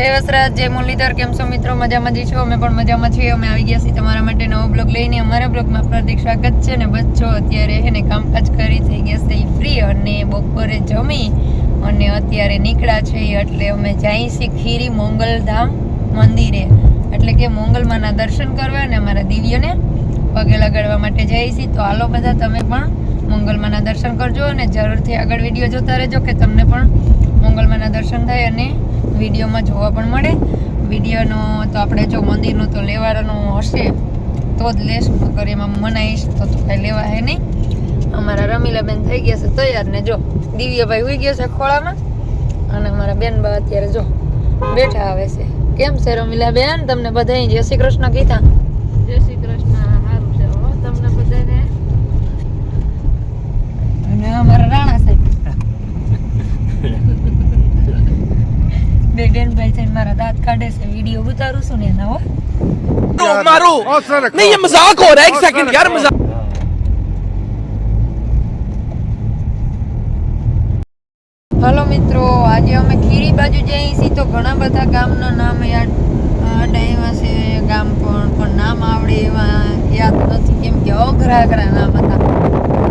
જય વસરાજ, જય મુરલીધર, કેમ છો મિત્રો? મજામાં જ છો? અમે પણ મજામાં છીએ. અમે આવી ગયા છીએ તમારા માટે નવો બ્લોગ લઈને. અમારા બ્લોગમાં પ્રતિક સ્વાગત છે ને બચ્ચો અત્યારે હે ને કામકાજ કરી થઈ ગયા છે ફ્રી અને બપોરે જમી અને અત્યારે નીકળ્યા છે એટલે અમે જઈએ છીએ ખીરી મોંગલધામ મંદિરે. એટલે કે મોંગલમાના દર્શન કરવા અને અમારા દિવ્યને પગે લગાડવા માટે જઈ છીએ. તો હાલો બધા તમે પણ મોંગલમાના દર્શન કરજો અને જરૂરથી આગળ વીડિયો જોતા રહેજો કે તમને પણ મોંગલમાના દર્શન થાય અને વિડીયોમાં જોવા પણ મળે. વિડીયોનો તો આપણે જો મંદિરનો તો લેવાનું હશે તો જ લેશ. નકર એમાં મનાઈશ તો તો કાંઈ લેવા હે નહીં. અમારા રમીલાબેન થઈ ગયા છે તૈયાર ને જો દિવ્યભાઈ હોઈ ગયો છે ખોળામાં. અને અમારા બેન બા અત્યારે જો બેઠા આવે છે. કેમ છે રમીલાબેન? તમને બધા જય શ્રી કૃષ્ણ કીધા? જય શ્રી કૃષ્ણ સારું છે તમને બધાને અને અમારા રાણા સાહેબ બે બેનભાઈ થઈને મારા દાંત કાઢે છે વિડીયો ઉતારું છું ને એના હો मारो नहीं ये मजाक हो रहा है एक सेकंड यार मजाक હલો મિત્રો આજે અમે ખીરી બાજુ જઈએ છીએ તો ઘણા બધા ગામના નામ યાદ યાદ આવ્યા છે ગામ પણ પણ નામ આવડે એવા યાદ નથી કેમ કે અઘરા અઘરા નામ હતા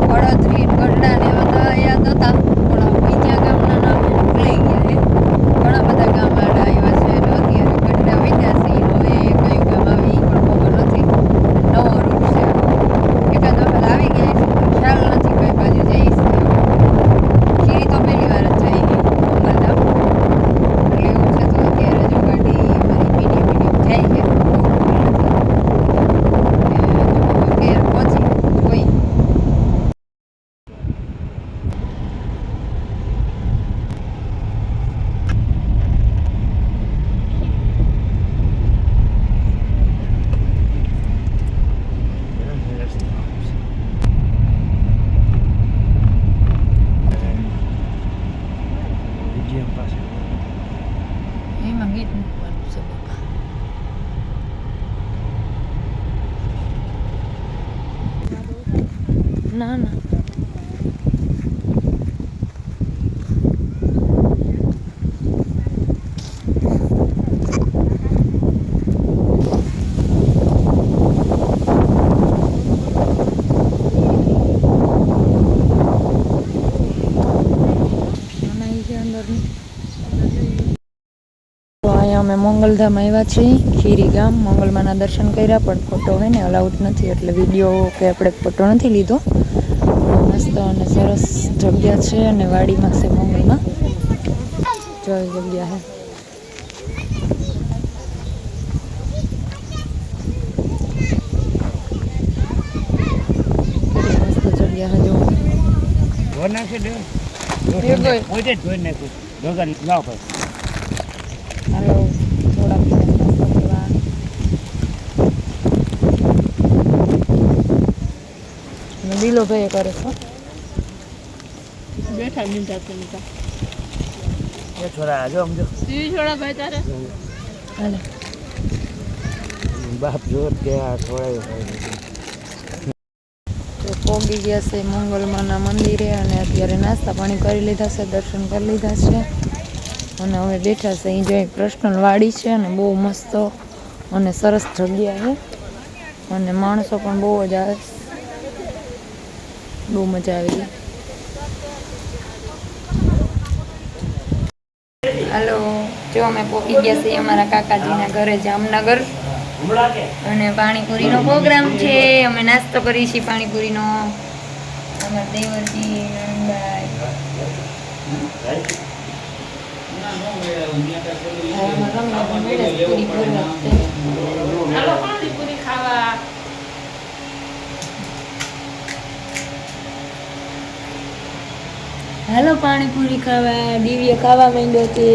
વડોદરી ગઢડા ને એવા તો યાદ હતા પણ અહીંયા અમે મંગલધામ આવ્યા છીએ ખીરી ગામ. મંગલમાના દર્શન કર્યા પણ ફોટો હોય ને અલાઉડ નથી. એટલે વીડિયો કે આપણે ફોટો નથી લીધો. મસ્ત અને સરસ જગ્યા છે અને વાડીમાં છે મંગલમાં. જોઈ જગ્યા હે. મસ્ત જગ્યા હે જો. ધોઈ નાખી દે એ કોઈ. પોતે જ ધોઈ નાખ્યું ભેગા લાવ ભાઈ હાલો થોડા નાસ્તો કરવા અને ભાઈ કરે છે. બેઠા મીંડા મીંડા એ છોરા આજો સમજો ટીવી છોરા ભાઈ તારે? હાલે. બાપ જો કે આ છોડાયું તો પોગી ગયા છે મંગલમાના મંદિરે અને અત્યારે નાસ્તા પાણી કરી લીધા છે દર્શન કરી લીધા છે. અને હવે બેઠા છે અહીં જો એક પ્રશ્નલ વાડી છે અને બહુ મસ્ત અને સરસ જગ્યા છે. અને માણસો પણ બહુ જ આવે છે. બહુ મજા આવી હલો જો અમે પોકી ગયા છીએ અમારા કાકાજીના ઘરે જામનગર. અને પાણીપુરીનો પ્રોગ્રામ છે. અમે નાસ્તો કરીએ છીએ પાણીપુરીનો. અમારા દેવરજી નંદભાઈ. પાણીપુરી ખાવા. હાલો પાણીપુરી ખાવા દિવ્ય ખાવા માંડ્યો છે.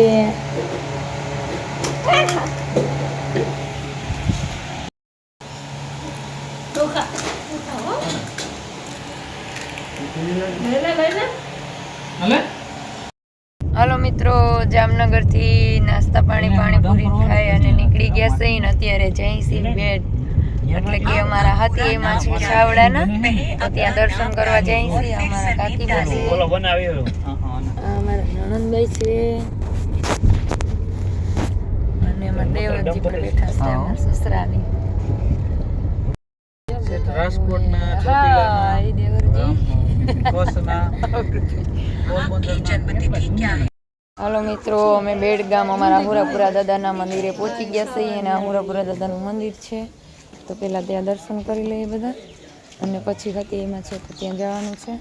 હાલો? મિત્રો જામનગરથી નાસ્તા પાણી પાણીપુરી ખાઈ અને નીકળી ગયા છે. ને અત્યારે જયસિંહ બેટ. એટલે કે અમારા હાથી એમાં છે છાવડાના તો ત્યાં દર્શન કરવા જઈએ છે અમારા કાકીમાં છે. અમારા નણંદભાઈ છે. દેવજી પણ બેઠા છે અમારા સસરાની. રાજકોટના હા એ દેવરજી. હાલો મિત્રો અમે બેડગામ અમારા હુરાપુરા દાદાના મંદિરે પહોંચી ગયા છીએ અને આ હુરાપુરા દાદાનું મંદિર છે. તો પહેલાં ત્યાં દર્શન કરી લઈએ બધા. અને પછી હતી એમાં છે તો ત્યાં જવાનું છે.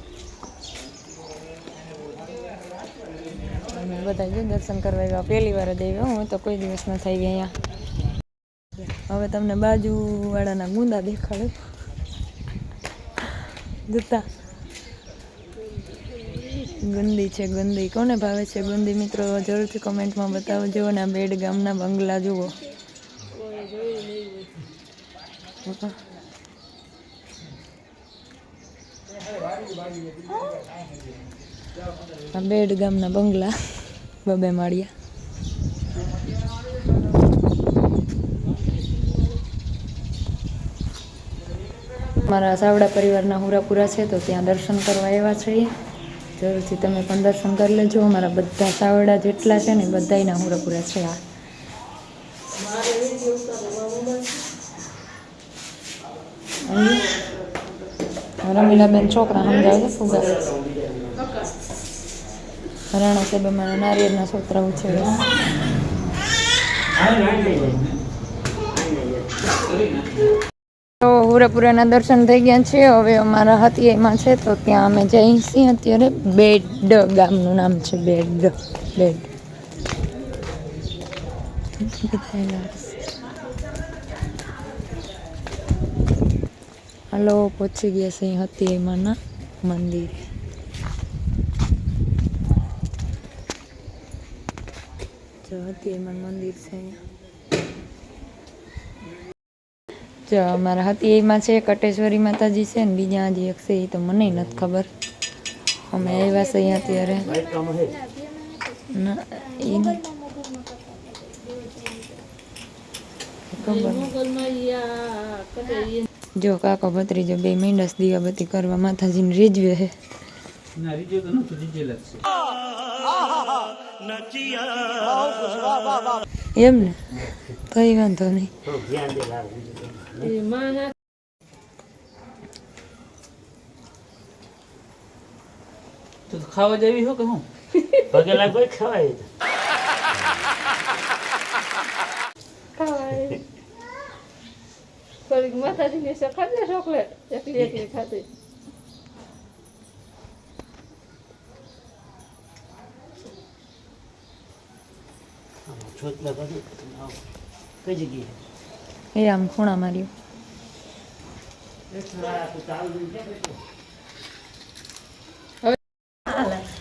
અને બધા જો દર્શન કરવા આવ્યા. પહેલી વાર જ હું, તો કોઈ દિવસ ન થઈ ગયા અહીંયા. હવે તમને બાજુવાળાના ગુંદા દેખાડે. જૂતા. ગુંદી છે, ગુંદી. કોને ભાવે છે ગુંદી મિત્રો? જરૂરથી કમેન્ટમાં બતાવજો અને આ બેડ ગામના બંગલા જુઓ. બેડ ગામના બંગલા, બબે માળિયા. મારા સાવડા પરિવારના હુરાપુરા છે તો ત્યાં દર્શન કરવા એવા છીએ જરૂરથી તમે પણ દર્શન કરી લેજો. અમારા બધા સાવડા જેટલા છે ને બધાયના હુરાપુરા છે આ. રમીલાબેન છોકરા સમજાવે ફુગા રાણા સાહેબ અમારા નારિયેળના છોકરા ઉછેરે તો હુરાપુરાના દર્શન થઈ ગયા છે હવે અમારા હતિયામાં છે તો ત્યાં અમે જઈ છીએ અત્યારે બેડ ગામનું નામ છે બેડ બેડ હાલો, પહોંચી ગયા છે અહીં હતિયામાંના મંદિરે. જો હતિયામાં મંદિર છે અહીંયા. જો અમારા હતિયામાં છે, કટેશ્વરી માતાજી છે ને બીજા હજી એક છે એ તો મને નથી ખબર. અમે આવ્યા છે અહીંયા નથી. ખબર જો કાકો ભત્રીજો બે મીંડસ દીવાબત્તી કરવા માથાજીને રીજવે છે. એમ ને? કઈ વાંધો નહીં. તો ખાવા જેવી હો કે હું? પગે લાગ ખાવાય થોડીક માતાજી ની ખાધે ચોકલેટ. એકલી એકલી બધું કઈ જગ્યાએ? એ આમ ખૂણા માર્યું.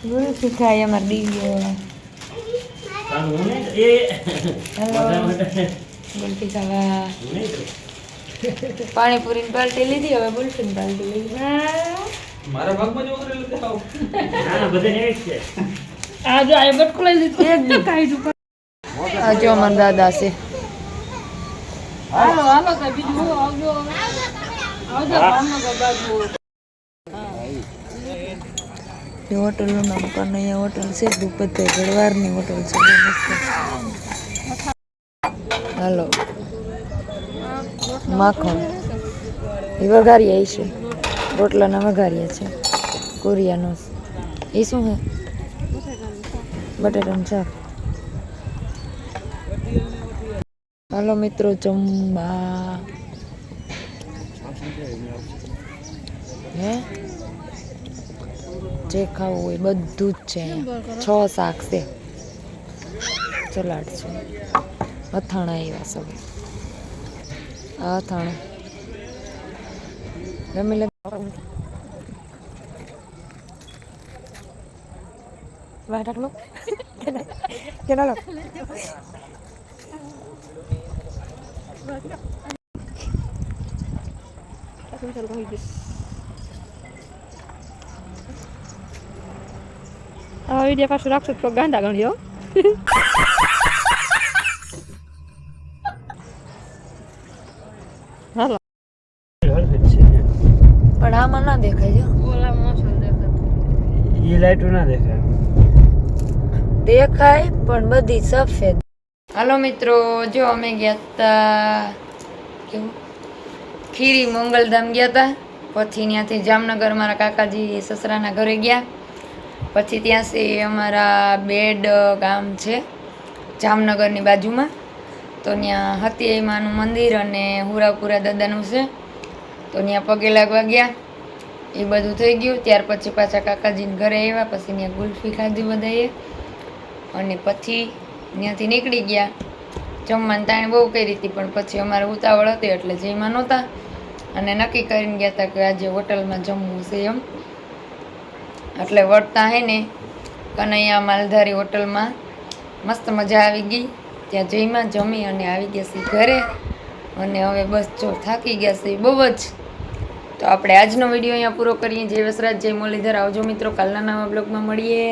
બોલ શીખાય અમાર હેલો ગુલફી ખાવા. પાણીપુરી ની બાલટી લીધી હવે ગુલફી ની પાર્ટી લીધી મારા ભાગમાં જ તે દેખાવ ના બધા એવી જ છે. આ જો આ બટકું લઈ લીધું. એક કાઢ્યું આ જો મન દાદા છે. હાલો હાલો તો બીજું હું આવજો. આવજો ભાવનગર બાજુ એ હોટલનું નામ કનૈયા હોટલ છે ભૂપતભાઈ ગળવારની હોટલ છે. હાલો. માખણ. એ વઘારીએ છે. રોટલાના વઘારીએ છે. કોરિયાનો. એ શું હે બટેટાનું શાક. હાલો મિત્રો, જમવા. હે? જે ખાવું હોય બધું જ છે છ શાક છે. સલાડ છે. અથાણા એવા સૌ આ અથાણું રમી લે વાટક લો કેના લો આ વીડિયો પાછું રાખશો તો ગાંડા ગણ્યો હાલો પણ આમાં ના દેખાય જો ઓલા મોસમ એ લાઈટો ના દેખાય. દેખાય પણ બધી સફેદ. હાલો મિત્રો જો અમે ગયા હતા કેવું? ખીરી મોંગલધામ ગયા હતા પછી ત્યાંથી જામનગર મારા કાકાજી સસરાના ઘરે ગયા. પછી ત્યાંથી અમારા બેડ ગામ છે જામનગરની બાજુમાં. તો ત્યાં હતિયાઈ માનું મંદિર અને હુરાપુરા દાદાનું છે. તો ત્યાં પગે લાગવા ગયા. એ બધું થઈ ગયું. ત્યાર પછી પાછા કાકાજીને ઘરે આવ્યા. પછી ત્યાં ગુલ્ફી ખાધી બધાએ. અને પછી ત્યાંથી નીકળી ગયા. જમવાની તાણે બહુ કરી હતી, પણ પછી અમારે ઉતાવળ હતી એટલે જઈમાં નહોતા. અને નક્કી કરીને ગયા હતા કે આજે હોટલમાં જમવું છે એમ. એટલે વળતા હે ને કનૈયા માલધારી હોટલમાં મસ્ત મજા આવી ગઈ. ત્યાં જઈમાં જમી અને આવી ગયા છીએ ઘરે. અને હવે બસ જો થાકી ગયા છે બહુ જ. તો આપણે આજનો વીડિયો અહીંયા પૂરો કરીએ. જય વસરાજ, જય મુરલીધર. આવજો મિત્રો, કાલના નવા બ્લોગમાં મળીએ.